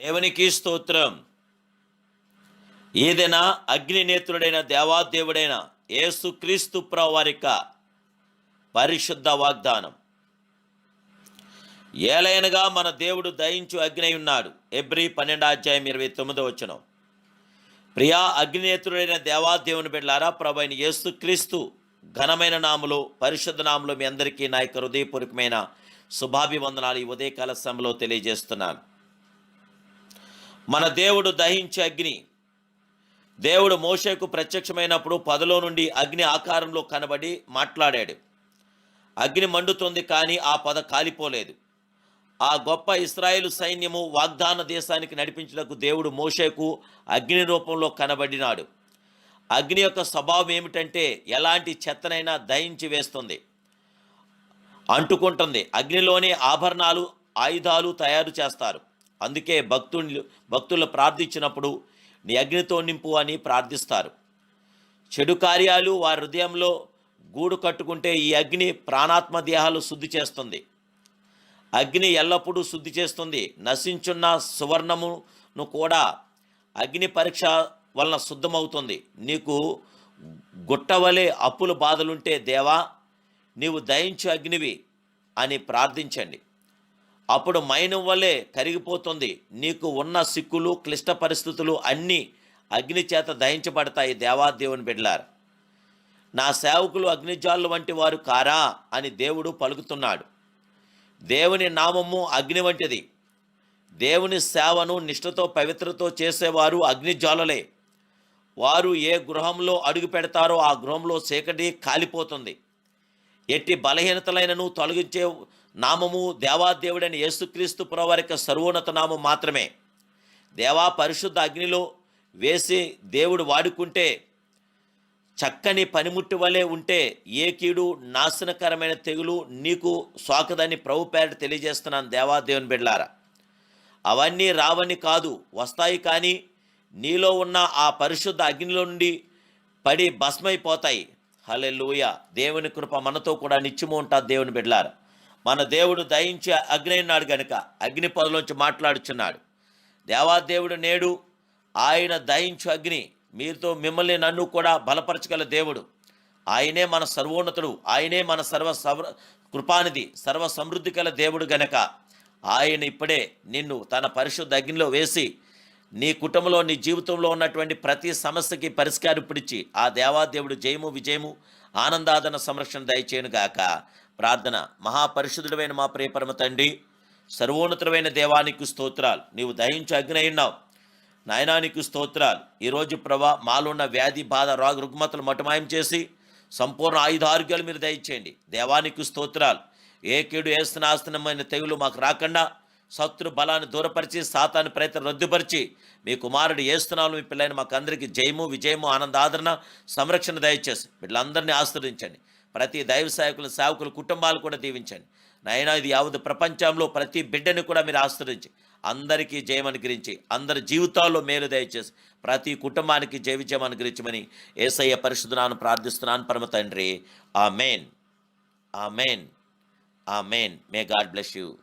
దేవునికి స్తోత్రం. ఏదైనా అగ్నినేత్రుడైన దేవాదేవుడైన యేసుక్రీస్తు ప్రవారిక పరిశుద్ధ వాగ్దానం. ఏలైనగా మన దేవుడు దయించు అగ్ని ఉన్నాడు. ఎబ్రి పన్నెండాధ్యాయం ఇరవై తొమ్మిదో వచ్చిన ప్రియా అగ్నినేత్రుడైన దేవాదేవుని బిడ్డారా ప్రభు అయిన యేసుక్రీస్తు ఘనమైన నాములో పరిశుద్ధ నాములో మీ అందరికీ నా యొక్క హృదయపూర్వకమైన శుభాభివందనాలు ఈ ఉదయకాల సమయంలో తెలియజేస్తున్నాను. మన దేవుడు దహించే అగ్ని. దేవుడు మోషేకు ప్రత్యక్షమైనప్పుడు పదలో నుండి అగ్ని ఆకారంలో కనబడి మాట్లాడాడు. అగ్ని మండుతుంది కానీ ఆ పద కాలిపోలేదు. ఆ గొప్ప ఇస్రాయేలు సైన్యము వాగ్దాన దేశానికి నడిపించడానికి దేవుడు మోషేకు అగ్ని రూపంలో కనబడినాడు. అగ్ని యొక్క స్వభావం ఏమిటంటే ఎలాంటి చెత్తనైనా దహించి వేస్తుంది. అంటుకుంటుంది. అగ్నిలోనే ఆభరణాలు ఆయుధాలు తయారు చేస్తారు. అందుకే భక్తులు భక్తులు ప్రార్థించినప్పుడు నీ అగ్నితో నింపు అని ప్రార్థిస్తారు. చెడు కార్యాలు వారి హృదయంలో గూడు కట్టుకుంటే ఈ అగ్ని ప్రాణాత్మ దేహాలు శుద్ధి చేస్తుంది. అగ్ని ఎల్లప్పుడూ శుద్ధి చేస్తుంది. నశించున్న సువర్ణమును కూడా అగ్ని పరీక్ష వలన శుద్ధమవుతుంది. నీకు గుట్టవలే అప్పుల బాధలుంటే దేవా నీవు దయించు అగ్నివి అని ప్రార్థించండి. అప్పుడు మైనం వలె కరిగిపోతుంది. నీకు ఉన్న సిక్కులు క్లిష్ట పరిస్థితులు అన్నీ అగ్ని చేత దహించబడతాయి దేవాదేవుని బిడ్డలారు. నా సేవకులు అగ్నిజాలు వంటి వారు కారా అని దేవుడు పలుకుతున్నాడు. దేవుని నామము అగ్ని వంటిది. దేవుని సేవను నిష్ఠతో పవిత్రతో చేసేవారు అగ్నిజాలలే వారు ఏ గృహంలో అడుగు పెడతారో ఆ గృహంలో చీకటి కాలిపోతుంది. ఎట్టి బలహీనతలైనను తొలగించే నామము దేవాదేవుడైన యేసుక్రీస్తు ప్రవారిక సర్వోన్నత నామం మాత్రమే. దేవా పరిశుద్ధ అగ్నిలో వేసి దేవుడు వాడుకుంటే చక్కని పనిముట్టు వలె ఉంటే ఏ కీడు నాశనకరమైన తెగులు నీకు సోకదని ప్రభు పేరట తెలియజేస్తున్నాను దేవాదేవుని బిడ్లారా అవన్నీ రావని కాదు వస్తాయి కానీ నీలో ఉన్న ఆ పరిశుద్ధ అగ్నిలో నుండి పడి భస్మైపోతాయి. హలెలూయ దేవుని కృప మనతో కూడా నిత్యము ఉంటుంది దేవుని బిడ్లారా మన దేవుడు దయించే అగ్ని అన్నాడు గనుక అగ్ని పొదలోంచి మాట్లాడుచున్నాడు. దేవాదేవుడు నేడు ఆయన దయించు అగ్ని మీరుతో మిమ్మల్ని నన్ను కూడా బలపరచగల దేవుడు. ఆయనే మన సర్వోన్నతుడు ఆయనే మన సర్వ సర్వ కృపానిధి సర్వ సమృద్ధి గల దేవుడు గనక ఆయన ఇప్పుడే నిన్ను తన పరిశుద్ధ అగ్నిలో వేసి నీ కుటుంబంలో నీ జీవితంలో ఉన్నటువంటి ప్రతి సమస్యకి పరిష్కారం పిడిచి ఆ దేవాదేవుడు జయము విజయము ఆనందాదన సంరక్షణ దయచేయను గాక ప్రార్థన. మహాపరిశుద్ధుడమైన మా ప్రియపరమ తండ్రి సర్వోన్నతమైన దేవానికి స్తోత్రాలు. నీవు దహించి అగ్ని అయినావు నాయనానికి స్తోత్రాలు. ఈరోజు ప్రభా మాలో ఉన్న వ్యాధి బాధ రోగ రుగ్మతలు మటమాయం చేసి సంపూర్ణ ఆయుధ ఆరోగ్యాలు మీరు దయచేయండి. దేవానికి స్తోత్రాలు. ఏ కీడు ఏస్తనాస్తనమైన తెగులు మాకు రాకుండా శత్రు బలాన్ని దూరపరిచి సాతాన్ని ప్రయత్నం రద్దుపరిచి మీ కుమారుడు ఏస్తున్నాలు మీ పిల్లలని మాకు అందరికీ జయము విజయము ఆనంద ఆదరణ సంరక్షణ దయచేసి. వీళ్ళందరినీ ఆశ్రదించండి ప్రతి దైవ సేవకులు సేవకుల కుటుంబాలు కూడా దీవించండి. నైనా ఇది యావత్ ప్రపంచంలో ప్రతి బిడ్డని కూడా మీరు ఆశ్రయించి అందరికీ జయం అనుగ్రహించి అందరి జీవితాల్లో మేలు దయచేసి ప్రతి కుటుంబానికి జయ విజయం అనుగ్రహించమని ఏసయ్య పరిశుద్ధనాను ప్రార్థిస్తున్నాను. పరమ తండ్రి ఆ మెయిన్ ఆ మెయిన్ ఆ main may God bless you.